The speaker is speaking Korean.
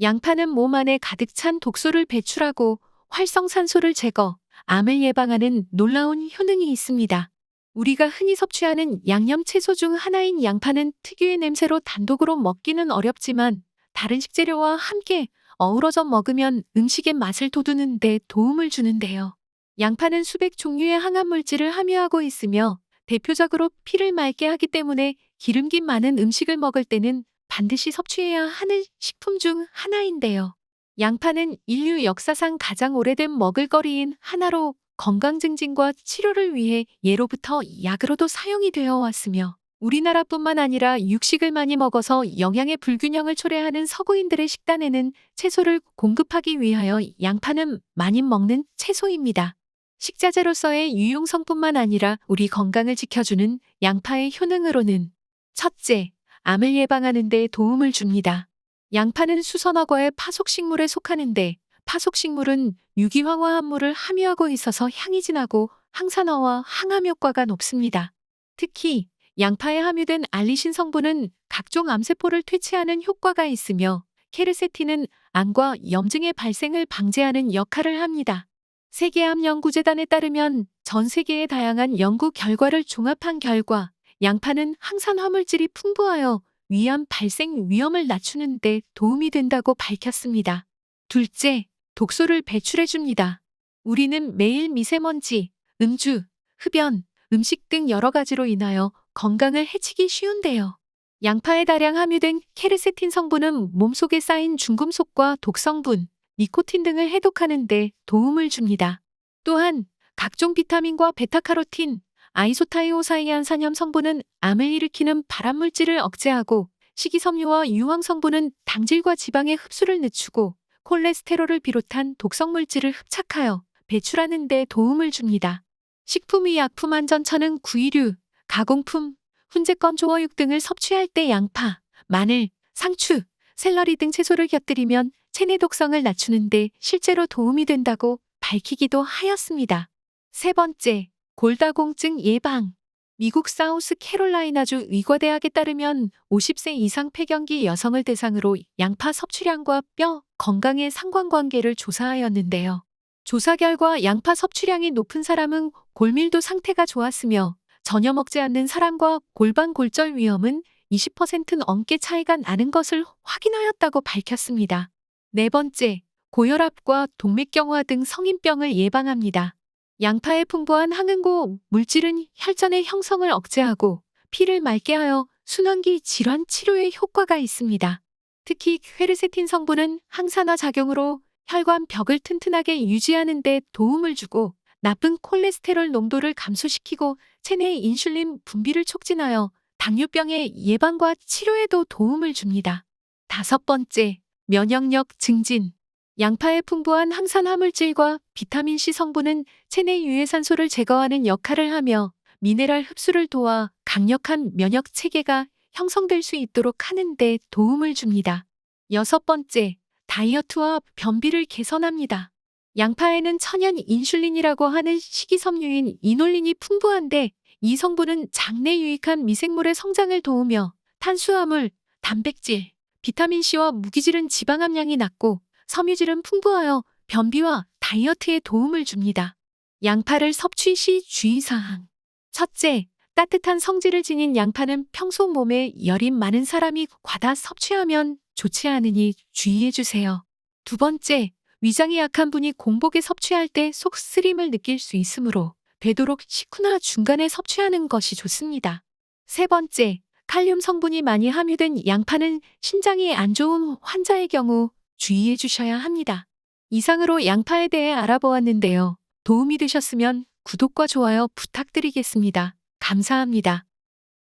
양파는 몸 안에 가득 찬 독소를 배출하고 활성산소를 제거, 암을 예방하는 놀라운 효능이 있습니다. 우리가 흔히 섭취하는 양념 채소 중 하나인 양파는 특유의 냄새로 단독으로 먹기는 어렵지만 다른 식재료와 함께 어우러져 먹으면 음식의 맛을 돋우는 데 도움을 주는데요. 양파는 수백 종류의 항암 물질을 함유하고 있으며 대표적으로 피를 맑게 하기 때문에 기름기 많은 음식을 먹을 때는 반드시 섭취해야 하는 식품 중 하나인데요. 양파는 인류 역사상 가장 오래된 먹을거리인 하나로 건강 증진과 치료를 위해 예로부터 약으로도 사용이 되어 왔으며 우리나라뿐만 아니라 육식을 많이 먹어서 영양의 불균형을 초래하는 서구인들의 식단에는 채소를 공급하기 위하여 양파는 많이 먹는 채소입니다. 식자재로서의 유용성뿐만 아니라 우리 건강을 지켜주는 양파의 효능으로는 첫째, 암을 예방하는 데 도움을 줍니다. 양파는 수선어과의 파속식물에 속하는데 파속식물은 유기황화합물을 함유하고 있어서 향이 진하고 항산화와 항암 효과가 높습니다. 특히 양파에 함유된 알리신 성분은 각종 암세포를 퇴치하는 효과가 있으며 케르세틴은 암과 염증의 발생을 방지하는 역할을 합니다. 세계암연구재단에 따르면 전 세계의 다양한 연구 결과를 종합한 결과 양파는 항산 화물질이 풍부하여 위암 발생 위험을 낮추는 데 도움이 된다고 밝혔습니다. 둘째, 독소를 배출해 줍니다. 우리는 매일 미세먼지, 음주, 흡연, 음식 등 여러 가지로 인하여 건강을 해치기 쉬운데요. 양파에 다량 함유된 케르세틴 성분은 몸속에 쌓인 중금속과 독성분, 니코틴 등을 해독하는 데 도움을 줍니다. 또한 각종 비타민과 베타카로틴, 아이소타이오사이안 산염 성분은 암을 일으키는 발암물질을 억제하고 식이섬유와 유황 성분은 당질과 지방의 흡수를 늦추고 콜레스테롤을 비롯한 독성 물질을 흡착하여 배출하는 데 도움을 줍니다. 식품의약품 안전처는 구이류, 가공품, 훈제껌 조어육 등을 섭취할 때 양파, 마늘, 상추, 샐러리 등 채소를 곁들이면 체내 독성을 낮추는데 실제로 도움이 된다고 밝히기도 하였습니다. 세 번째, 골다공증 예방. 미국 사우스 캐롤라이나주 의과대학에 따르면 50세 이상 폐경기 여성을 대상으로 양파 섭취량과 뼈 건강의 상관관계를 조사하였는데요. 조사 결과 양파 섭취량이 높은 사람은 골밀도 상태가 좋았으며 전혀 먹지 않는 사람과 골반 골절 위험은 20% 넘게 차이가 나는 것을 확인하였다고 밝혔습니다. 네 번째, 고혈압과 동맥경화 등 성인병을 예방합니다. 양파의 풍부한 항응고 물질은 혈전의 형성을 억제하고 피를 맑게 하여 순환기 질환 치료에 효과가 있습니다. 특히 퀘르세틴 성분은 항산화 작용으로 혈관 벽을 튼튼하게 유지하는 데 도움을 주고 나쁜 콜레스테롤 농도를 감소시키고 체내 인슐린 분비를 촉진하여 당뇨병의 예방과 치료에도 도움을 줍니다. 다섯 번째, 면역력 증진. 양파의 풍부한 항산 화물질과 비타민C 성분은 체내 유해산소를 제거하는 역할을 하며 미네랄 흡수를 도와 강력한 면역 체계가 형성될 수 있도록 하는 데 도움을 줍니다. 여섯 번째, 다이어트와 변비를 개선합니다. 양파에는 천연 인슐린이라고 하는 식이섬유인 이놀린이 풍부한데 이 성분은 장내 유익한 미생물의 성장을 도우며 탄수화물, 단백질, 비타민C와 무기질은 지방 함량이 낮고 섬유질은 풍부하여 변비와 다이어트에 도움을 줍니다. 양파를 섭취 시 주의사항. 첫째, 따뜻한 성질을 지닌 양파는 평소 몸에 열이 많은 사람이 과다 섭취하면 좋지 않으니 주의해 주세요. 두 번째, 위장이 약한 분이 공복에 섭취할 때 속 쓰림을 느낄 수 있으므로 되도록 식후나 중간에 섭취하는 것이 좋습니다. 세 번째, 칼륨 성분이 많이 함유된 양파는 신장이 안 좋은 환자의 경우 주의해 주셔야 합니다. 이상으로 양파에 대해 알아보았는데요. 도움이 되셨으면 구독과 좋아요 부탁드리겠습니다. 감사합니다.